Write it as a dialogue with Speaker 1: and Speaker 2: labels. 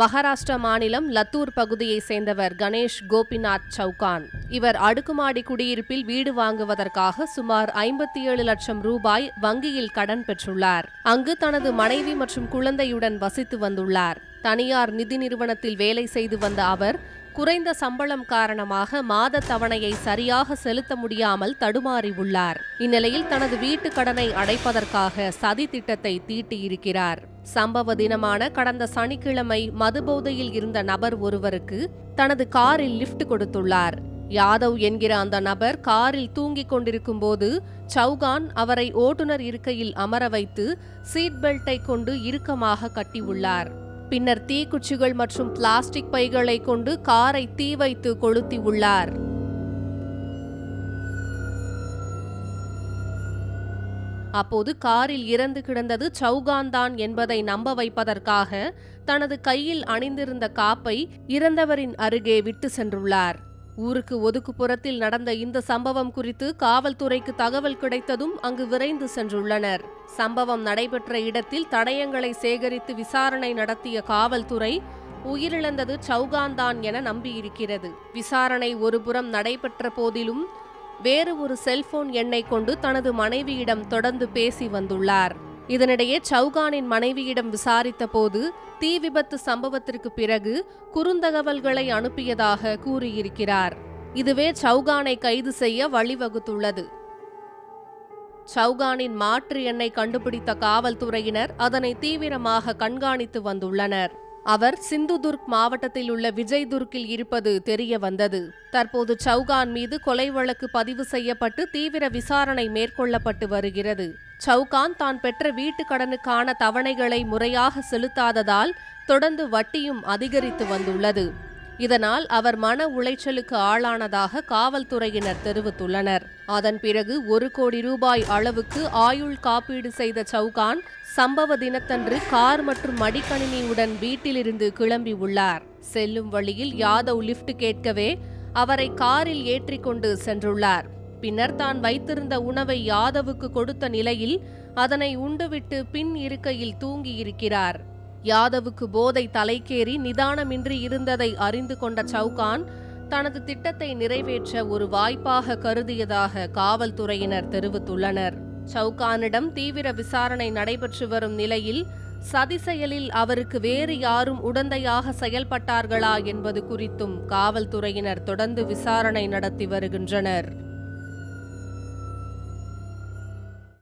Speaker 1: மகாராஷ்டிரா மாநிலம் லத்தூர் பகுதியை சேர்ந்தவர் கணேஷ் கோபிநாத் சவுகான் இவர் அடுக்குமாடி குடியிருப்பில் வீடு வாங்குவதற்காக சுமார் ஐம்பத்தி ஏழு லட்சம் ரூபாய் வங்கியில் கடன் பெற்றுள்ளார். அங்கு தனது மனைவி மற்றும் குழந்தையுடன் வசித்து வந்துள்ளார். தனியார் நிதி நிறுவனத்தில் வேலை செய்து வந்த அவர் குறைந்த சம்பளம் காரணமாக மாத தவணையை சரியாக செலுத்த முடியாமல் தடுமாறி உள்ளார். இந்நிலையில் தனது வீட்டு கடனை அடைப்பதற்காக சதி திட்டத்தை தீட்டியிருக்கிறார். சம்பவ தினமான கடந்த சனிக்கிழமை மதுபோதையில் இருந்த நபர் ஒருவருக்கு தனது காரில் லிஃப்ட் கொடுத்துள்ளார். யாதவ் என்கிற அந்த நபர் காரில் தூங்கிக் கொண்டிருக்கும் போது சௌகான் அவரை ஓட்டுநர் இருக்கையில் அமர வைத்து சீட் பெல்ட்டை கொண்டு இறுக்கமாக கட்டியுள்ளார். பின்னர் தீக்குச்சிகள் மற்றும் பிளாஸ்டிக் பைகளை கொண்டு காரை தீ வைத்து கொளுத்தி அப்போது காரில் இறந்து கிடந்தது சௌகான் தான் என்பதை நம்ப வைப்பதற்காக தனது கையில் அணிந்திருந்த காப்பை இறந்தவரின் அருகே விட்டு சென்றுள்ளார். ஊருக்கு ஒதுக்குப்புறத்தில் நடந்த இந்த சம்பவம் குறித்து காவல்துறைக்கு தகவல் கிடைத்ததும் அங்கு விரைந்து சென்றுள்ளனர். சம்பவம் நடைபெற்ற இடத்தில் தடயங்களை சேகரித்து விசாரணை நடத்திய காவல்துறை உயிரிழந்தது சௌகான்தான் என நம்பியிருக்கிறது. விசாரணை ஒருபுறம் நடைபெற்ற போதிலும் வேறு ஒரு செல்போன் எண்ணை கொண்டு தனது மனைவியிடம் தொடர்ந்து பேசி வந்துள்ளார். இதனிடையே சௌகானின் மனைவியிடம் விசாரித்த போது தீ விபத்து சம்பவத்திற்கு பிறகு குறுந்தகவல்களை அனுப்பியதாக கூறியிருக்கிறார். இதுவே சௌகானை கைது செய்ய வழிவகுத்துள்ளது. சௌகானின் மாற்று எண்ணை கண்டுபிடித்த காவல்துறையினர் அதனை தீவிரமாக கண்காணித்து வந்துள்ளனர். அவர் சிந்துதுர்க் மாவட்டத்தில் உள்ள விஜய்துர்க்கில் இருப்பது தெரிய வந்தது. தற்போது சௌகான் மீது கொலை வழக்கு பதிவு செய்யப்பட்டு தீவிர விசாரணை மேற்கொள்ளப்பட்டு வருகிறது. சௌகான் தான் பெற்ற வீட்டு கடனுக்கான தவணைகளை முறையாக செலுத்தாததால் தொடர்ந்து வட்டியும் அதிகரித்து வந்துள்ளது. இதனால் அவர் மன உளைச்சலுக்கு ஆளானதாக காவல்துறையினர் தெரிவித்துள்ளனர். அதன் பிறகு ஒரு கோடி ரூபாய் அளவுக்கு ஆயுள் காப்பீடு செய்த சௌகான் சம்பவ தினத்தன்று கார் மற்றும் மடிக்கணினியுடன் வீட்டிலிருந்து கிளம்பி உள்ளார். செல்லும் வழியில் யாதவ் லிஃப்ட் கேட்கவே அவரை காரில் ஏற்றிக்கொண்டு சென்றுள்ளார். பின்னர் தான் வைத்திருந்த உணவை யாதவுக்கு கொடுத்த நிலையில் அதனை உண்டுவிட்டு பின் இருக்கையில் தூங்கியிருக்கிறார். யாதவுக்கு போதை தலைக்கேறி நிதானமின்றி இருந்ததை அறிந்து கொண்ட சவுகான் தனது திட்டத்தை நிறைவேற்ற ஒரு வாய்ப்பாக கருதியதாக காவல்துறையினர் தெரிவித்துள்ளனர். சவுகானிடம் தீவிர விசாரணை நடைபெற்று வரும் நிலையில் சதி செயலில் அவருக்கு வேறு யாரும் உடந்தையாக செயல்பட்டார்களா என்பது குறித்தும் காவல்துறையினர் தொடர்ந்து விசாரணை நடத்தி வருகின்றனர்.